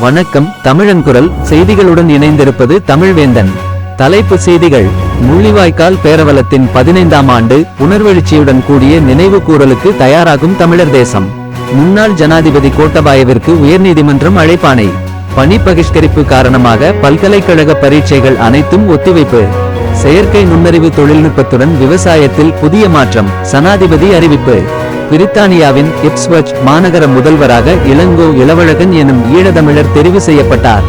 வணக்கம் தமிழன்குரல் செய்திகளுடன் இணைந்திருப்பது தமிழ்வேந்தன். தலைப்பு செய்திகள். முள்ளிவாய்க்கால் பேரவலத்தின் பதினைந்தாம் ஆண்டு உணர்வெழுச்சியுடன் கூடிய நினைவு கூறலுக்கு தயாராகும் தமிழர் தேசம். முன்னாள் ஜனாதிபதி கோட்டபாயவிற்கு உயர்நீதிமன்றம் அழைப்பானை. பணி பகிஷ்கரிப்பு காரணமாக பல்கலைக்கழக பரீட்சைகள் அனைத்தும் ஒத்திவைப்பு. செயற்கை நுண்ணறிவு தொழில்நுட்பத்துடன் விவசாயத்தில் புதிய மாற்றம். சனாதிபதி அறிவிப்பு. பிரித்தானியாவின் இப்ஸ்வச் மாநகர முதல்வராக இளங்கோ இளவழகன் எனும் ஈழத்தமிழர் தெரிவு செய்யப்பட்டார்.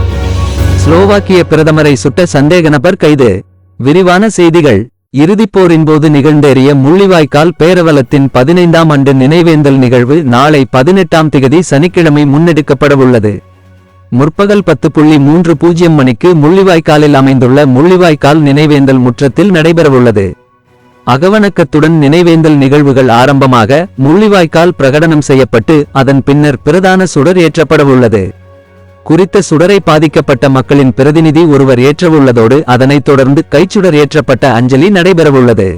ஸ்லோவாக்கிய பிரதமரை சுட்ட சந்தேக நபர் கைது. விரிவான செய்திகள். இறுதிப்போரின் போது நிகழ்ந்தேறிய முள்ளிவாய்க்கால் பேரவலத்தின் பதினைந்தாம் ஆண்டு நினைவேந்தல் நிகழ்வு நாளை பதினெட்டாம் திகதி சனிக்கிழமை முன்னெடுக்கப்படவுள்ளது. முற்பகல் பத்து புள்ளி மூன்று பூஜ்ஜியம் மணிக்கு முள்ளிவாய்க்காலில் அமைந்துள்ள முள்ளிவாய்க்கால் நினைவேந்தல் முற்றத்தில் நடைபெறவுள்ளது. அகவணக்கத்துடன் நினைவேந்தல் நிகழ்வுகள் ஆரம்பமாக முள்ளிவாய்க்கால் பிரகடனம் செய்யப்பட்டு அதன் பின்னர் பிரதான சுடர் ஏற்றப்படவுள்ளது. குறித்த சுடரை பாதிக்கப்பட்ட மக்களின் பிரதிநிதி ஒருவர் ஏற்றவுள்ளதோடு அதனைத் தொடர்ந்து கைச்சுடர் ஏற்றப்பட்ட அஞ்சலி நடைபெறவுள்ளது.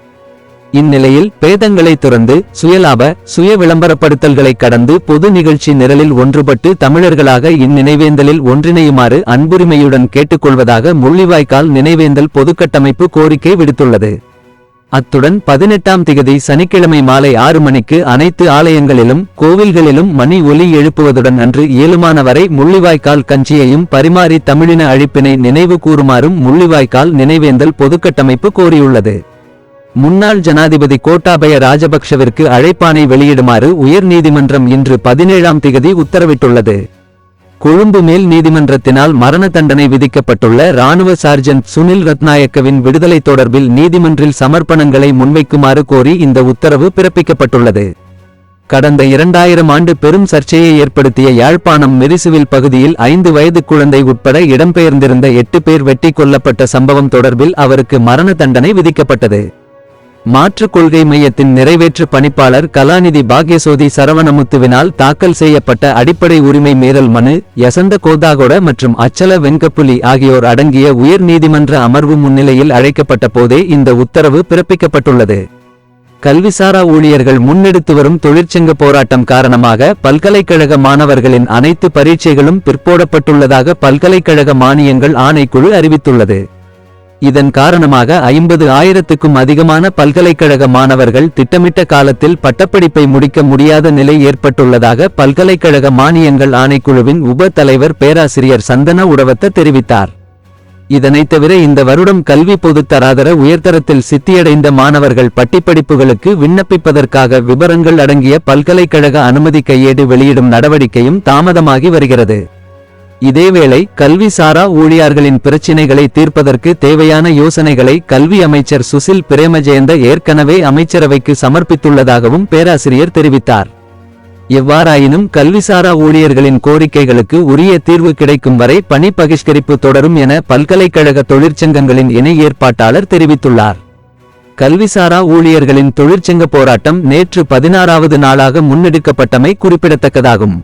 இந்நிலையில் பேதங்களை துறந்து சுயலாப சுய விளம்பரப்படுத்தல்களை கடந்து பொது நிகழ்ச்சி நிரலில் ஒன்றுபட்டு தமிழர்களாக இந்நினைவேந்தலில் ஒன்றிணையுமாறு அன்புரிமையுடன் கேட்டுக்கொள்வதாக முள்ளிவாய்க்கால் நினைவேந்தல் பொதுக்கட்டமைப்பு கோரிக்கை விடுத்துள்ளது. அத்துடன் பதினெட்டாம் திகதி சனிக்கிழமை மாலை ஆறு மணிக்கு அனைத்து ஆலயங்களிலும் கோவில்களிலும் மணி ஒலி எழுப்புவதுடன் அன்று இயலுமான வரை முள்ளிவாய்க்கால் கஞ்சியையும் பரிமாறி தமிழின அழிப்பினை நினைவு கூறுமாறும் முள்ளிவாய்க்கால் நினைவேந்தல் பொதுக்கட்டமைப்பு கோரியுள்ளது. முன்னாள் ஜனாதிபதி கோட்டாபய ராஜபக்ஷவிற்கு அழைப்பாணை வெளியிடுமாறு உயர் நீதிமன்றம் இன்று பதினேழாம் திகதி உத்தரவிட்டுள்ளது. கொழும்பு மேல் நீதிமன்றத்தினால் மரண தண்டனை விதிக்கப்பட்டுள்ள ராணுவ சார்ஜன்ட் சுனில் ரத்நாயக்கவின் விடுதலை தொடர்பில் நீதிமன்றில் சமர்ப்பணங்களை முன்வைக்குமாறு கோரி இந்த உத்தரவு பிறப்பிக்கப்பட்டுள்ளது. கடந்த இரண்டாயிரம் ஆண்டு பெரும் சர்ச்சையை ஏற்படுத்திய யாழ்ப்பாணம் மெரிசுவில் பகுதியில் ஐந்து வயது குழந்தை உட்பட இடம்பெயர்ந்திருந்த எட்டு பேர் வெட்டி கொல்லப்பட்ட சம்பவம் தொடர்பில் அவருக்கு மரண தண்டனை விதிக்கப்பட்டது. மாற்றுக் கொள்கை மையத்தின் நிறைவேற்று பணிப்பாளர் கலாநிதி பாக்யசோதி சரவணமுத்துவினால் தாக்கல் செய்யப்பட்ட அடிப்படை உரிமை மீறல் மனு யசந்த கோதாகொட மற்றும் அச்சல வெங்கப்புலி ஆகியோர் அடங்கிய உயர் நீதிமன்ற அமர்வு முன்னிலையில் அழைக்கப்பட்ட போதே இந்த உத்தரவு பிறப்பிக்கப்பட்டுள்ளது. கல்விசாரா ஊழியர்கள் முன்னெடுத்து வரும் தொழிற்சங்க போராட்டம் காரணமாக பல்கலைக்கழக மாணவர்களின் அனைத்து பரீட்சைகளும் பிற்போடப்பட்டுள்ளதாக பல்கலைக்கழக மானியங்கள் ஆணைக்குழு அறிவித்துள்ளது. இதன் காரணமாக ஐம்பது ஆயிரத்துக்கும் அதிகமான பல்கலைக்கழக மாணவர்கள் திட்டமிட்ட காலத்தில் பட்டப்படிப்பை முடிக்க முடியாத நிலை ஏற்பட்டுள்ளதாக பல்கலைக்கழக மானியங்கள் ஆணைக்குழுவின் உப தலைவர் பேராசிரியர் சந்தன உடவத்த தெரிவித்தார். இதனைத் தவிர இந்த வருடம் கல்வி பொதுத்தராதர உயர்தரத்தில் சித்தியடைந்த மாணவர்கள் பட்டிப்படிப்புகளுக்கு விண்ணப்பிப்பதற்காக விவரங்கள் அடங்கிய பல்கலைக்கழக அனுமதி கையேடு வெளியிடும் நடவடிக்கையும் தாமதமாகி வருகிறது. இதேவேளை கல்வி சாரா ஊழியர்களின் பிரச்சினைகளை தீர்ப்பதற்கு தேவையான யோசனைகளை கல்வி அமைச்சர் சுசில் பிரேமஜெயந்த ஏற்கனவே அமைச்சரவைக்கு சமர்ப்பித்துள்ளதாகவும் பேராசிரியர் தெரிவித்தார். எவ்வாறாயினும் கல்விசாரா ஊழியர்களின் கோரிக்கைகளுக்கு உரிய தீர்வு கிடைக்கும் வரை பணி பகிஷ்கரிப்பு தொடரும் என பல்கலைக்கழக தொழிற்சங்கங்களின் இணை ஏற்பாட்டாளர் தெரிவித்துள்ளார். கல்விசாரா ஊழியர்களின் தொழிற்சங்க போராட்டம் நேற்று பதினாறாவது நாளாக முன்னெடுக்கப்பட்டமை குறிப்பிடத்தக்கதாகும்.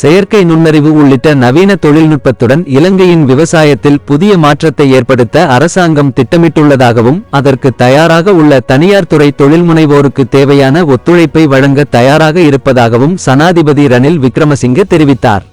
செயற்கை நுண்ணறிவு உள்ளிட்ட நவீன தொழில்நுட்பத்துடன் இலங்கையின் விவசாயத்தில் புதிய மாற்றத்தை ஏற்படுத்த அரசாங்கம் திட்டமிட்டுள்ளதாகவும் அதற்கு தயாராக உள்ள தனியார் துறை தொழில்முனைவோருக்கு தேவையான ஒத்துழைப்பை வழங்க தயாராக இருப்பதாகவும் சனாதிபதி ரணில் விக்ரமசிங்கே தெரிவித்தார்.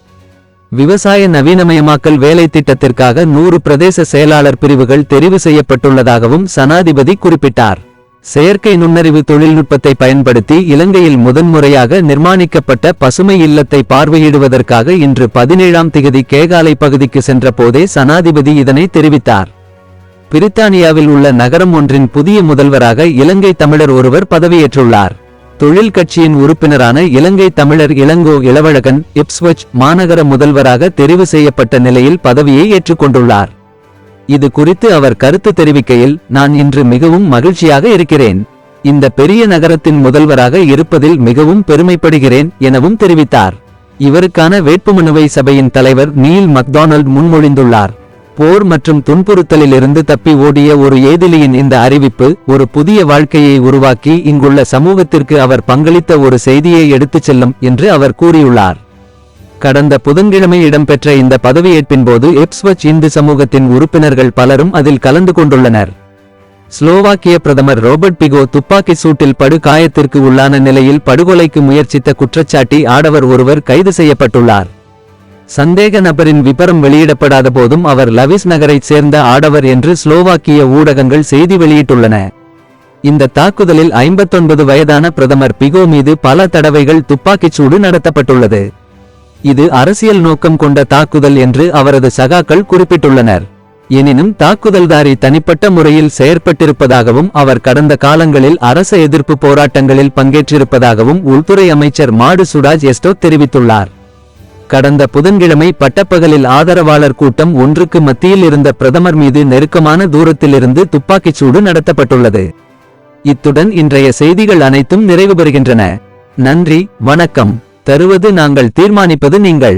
விவசாய நவீனமயமாக்கல் வேலை திட்டத்திற்காக நூறு பிரதேச செயலாளர் பிரிவுகள் தெரிவு செய்யப்பட்டுள்ளதாகவும் சனாதிபதி குறிப்பிட்டார். செயற்கை நுண்ணறிவு தொழில்நுட்பத்தை பயன்படுத்தி இலங்கையில் முதன்முறையாக நிர்மாணிக்கப்பட்ட பசுமை இல்லத்தை பார்வையிடுவதற்காக இன்று பதினேழாம் திகதி கேகாலை பகுதிக்கு சென்ற போதே சனாதிபதி இதனை தெரிவித்தார். பிரித்தானியாவில் உள்ள நகரம் ஒன்றின் புதிய முதல்வராக இலங்கை தமிழர் ஒருவர் பதவியேற்றுள்ளார். தொழில் கட்சியின் உறுப்பினரான இலங்கை தமிழர் இளங்கோ இளவழகன் இப்ஸ்வச் மாநகர முதல்வராக தெரிவு செய்யப்பட்ட நிலையில் பதவியை ஏற்றுக்கொண்டுள்ளார். இது குறித்து அவர் கருத்து தெரிவிக்கையில் நான் இன்று மிகவும் மகிழ்ச்சியாக இருக்கிறேன். இந்த பெரிய நகரத்தின் முதல்வராக இருப்பதில் மிகவும் பெருமைப்படுகிறேன் எனவும் தெரிவித்தார். இவருக்கான வேட்புமனுவை சபையின் தலைவர் நீல் மக்டானல்ட் முன்மொழிந்துள்ளார். போர் மற்றும் துன்புறுத்தலிலிருந்து தப்பி ஓடிய ஒரு ஏதிலியின் இந்த அறிவிப்பு ஒரு புதிய வாழ்க்கையை உருவாக்கி இங்குள்ள சமூகத்திற்கு அவர் பங்களித்த ஒரு செய்தியை எடுத்துச் செல்லும் என்று அவர் கூறியுள்ளார். கடந்த புதன்கிழமை இடம்பெற்ற இந்த பதவியேற்பின் போது எப்ஸ்வச் இந்து சமூகத்தின் உறுப்பினர்கள் பலரும் அதில் கலந்து கொண்டுள்ளனர். ஸ்லோவாக்கிய பிரதமர் ரோபர்ட் பிகோ துப்பாக்கி சூட்டில் படு காயத்திற்கு உள்ளான நிலையில் படுகொலைக்கு முயற்சித்த குற்றச்சாட்டி ஆடவர் ஒருவர் கைது செய்யப்பட்டுள்ளார். சந்தேக நபரின் விபரம் வெளியிடப்படாத போதும் அவர் லவிஸ் நகரைச் சேர்ந்த ஆடவர் என்று ஸ்லோவாக்கிய ஊடகங்கள் செய்தி வெளியிட்டுள்ளன. இந்த தாக்குதலில் 59 வயதான பிரதமர் பிகோ மீது பல தடவைகள் துப்பாக்கிச் சூடு நடத்தப்பட்டுள்ளது. இது அரசியல் நோக்கம் கொண்ட தாக்குதல் என்று அவரது சகாக்கள் குறிப்பிட்டுள்ளனர். எனினும் தாக்குதல்தாரி தனிப்பட்ட முறையில் செயற்பட்டிருப்பதாகவும் அவர் கடந்த காலங்களில் அரச எதிர்ப்பு போராட்டங்களில் பங்கேற்றிருப்பதாகவும் உள்துறை அமைச்சர் மாடு சுடாஜ் எஸ்டோ தெரிவித்துள்ளார். கடந்த புதன்கிழமை பட்டப்பகலில் ஆதரவாளர் கூட்டம் ஒன்றுக்கு மத்தியில் இருந்த பிரதமர் மீது நெருக்கமான தூரத்திலிருந்து துப்பாக்கிச் சூடு நடத்தப்பட்டுள்ளது. இத்துடன் இன்றைய செய்திகள் அனைத்தும் நிறைவு பெறுகின்றன நன்றி வணக்கம். தருவது நாங்கள் தீர்மானிப்பது நீங்கள்.